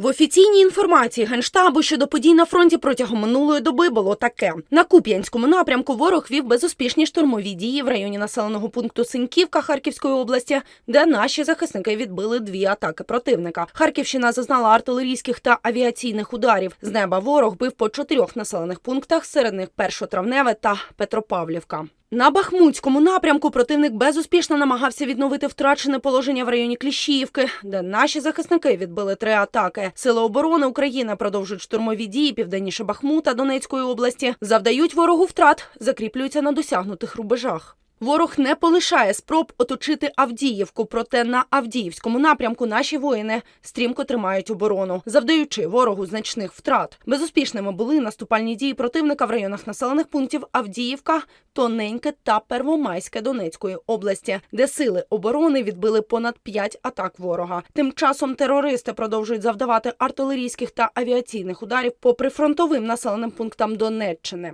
В офіційній інформації генштабу щодо подій на фронті протягом минулої доби було таке: на Куп'янському напрямку ворог вів безуспішні штурмові дії в районі населеного пункту Синьківка Харківської області, де наші захисники відбили дві атаки противника. Харківщина зазнала артилерійських та авіаційних ударів. З неба ворог бив по чотирьох населених пунктах, серед них Першотравневе та Петропавлівка. На Бахмутському напрямку противник безуспішно намагався відновити втрачене положення в районі Кліщіївки, де наші захисники відбили три атаки. Сили оборони України продовжують штурмові дії південніше Бахмута Донецької області, завдають ворогу втрат, закріплюються на досягнутих рубежах. Ворог не полишає спроб оточити Авдіївку, проте на Авдіївському напрямку наші воїни стрімко тримають оборону, завдаючи ворогу значних втрат. Безуспішними були наступальні дії противника в районах населених пунктів Авдіївка, Тоненьке та Первомайське Донецької області, де сили оборони відбили понад п'ять атак ворога. Тим часом терористи продовжують завдавати артилерійських та авіаційних ударів по прифронтовим населеним пунктам Донеччини.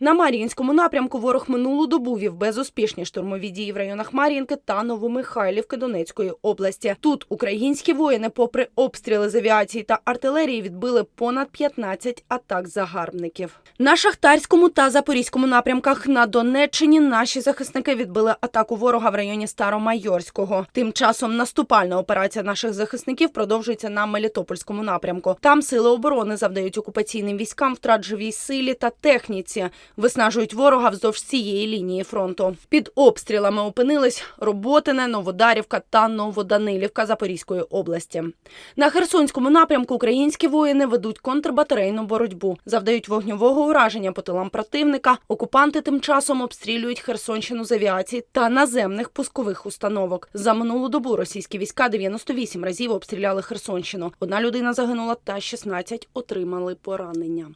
На Мар'їнському напрямку ворог минулу добу вів безуспішні штурмові дії в районах Мар'їнки та Новомихайлівки Донецької області. Тут українські воїни, попри обстріли з авіації та артилерії, відбили понад 15 атак загарбників. На Шахтарському та Запорізькому напрямках на Донеччині наші захисники відбили атаку ворога в районі Старомайорського. Тим часом наступальна операція наших захисників продовжується на Мелітопольському напрямку. Там сили оборони завдають окупаційним військам втрат живій силі та техніці, виснажують ворога вздовж цієї лінії фронту. Під обстрілами опинились Роботине, Новодарівка та Новоданилівка Запорізької області. На Херсонському напрямку українські воїни ведуть контрбатарейну боротьбу, завдають вогньового ураження по тилам противника. Окупанти тим часом обстрілюють Херсонщину з авіації та наземних пускових установок. За минулу добу російські війська 98 разів обстріляли Херсонщину. Одна людина загинула та 16 отримали поранення.